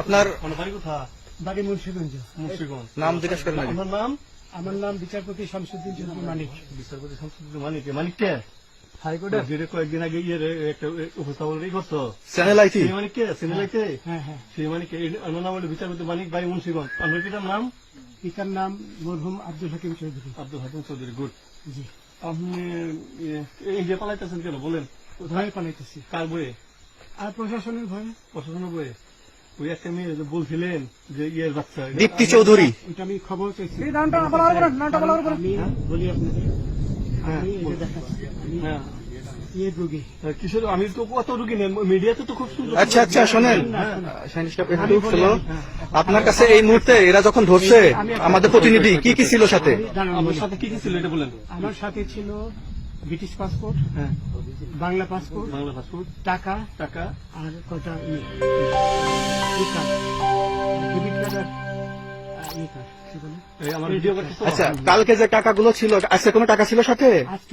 আপনার বাড়ি মুন্সিগঞ্জ নাম জিজ্ঞাসা করেন। আপনার নাম আমার নাম বিচারপতি শামসুদ্দিন চৌধুরী মানিক। বিচারপতি সংসদ মানিক মানিক কে হাইকোর্টের যেটা কয়েকদিন আগে ইয়ে একটা উপস্থাপন ই চ্যানেল আইটি সেই কে সিনেলাই কে হ্যাঁ হ্যাঁ। সেই মানিক কে আমার নাম হলো বিচারপতি মানিক ভাই মুন্সিগঞ্জ। আপনার পিতার নাম? পিতার নাম মরহুম আব্দুল হাকিম চৌধুরী। আব্দুল হাকিম চৌধুরী গুড। জি। আপনি এই যে পালাইতেছেন কেন? বলেন। ভয়ে পালাইতেছি? কার বইয়ে আর প্রশাসনের ভয়ে? প্রশাসনের বইয়ে ওই একটা মেয়ে যে বলছিলেন যে ইয়ের বাচ্চা। দীপ্তি চৌধুরী। ওইটা আমি খবর চাইছি নামটা বলার পরে নামটা বলার পরে বলি আপনাদের হ্যাঁ, আমি এই যে বলুন। দেখাচ্ছি। আমি হ্যাঁ। ইয়ে কিশোর আমি তো কত রুগী নেই মিডিয়াতে তো খুব সুন্দর আচ্ছা আচ্ছা শোনেন। হ্যাঁ। আপনার কাছে এই মুহূর্তে এরা যখন ধরছে আমাদের প্রতিনিধি কি কি ছিল সাথে? আমার সাথে কি কি ছিল এটা বলেন। আমার সাথে ছিল ব্রিটিশ পাসপোর্ট হ্যাঁ। বাংলা পাসপোর্ট বাংলা পাসপোর্ট টাকা টাকা। আর কটা ইয়ে ডেবিট কার্ড আর আহ, ই কার্ড কি বলে? এই আমার ভিডিও করতে আচ্ছা কালকে যে টাকাগুলো ছিল আজকে কোনো টাকা ছিল সাথে? আজকে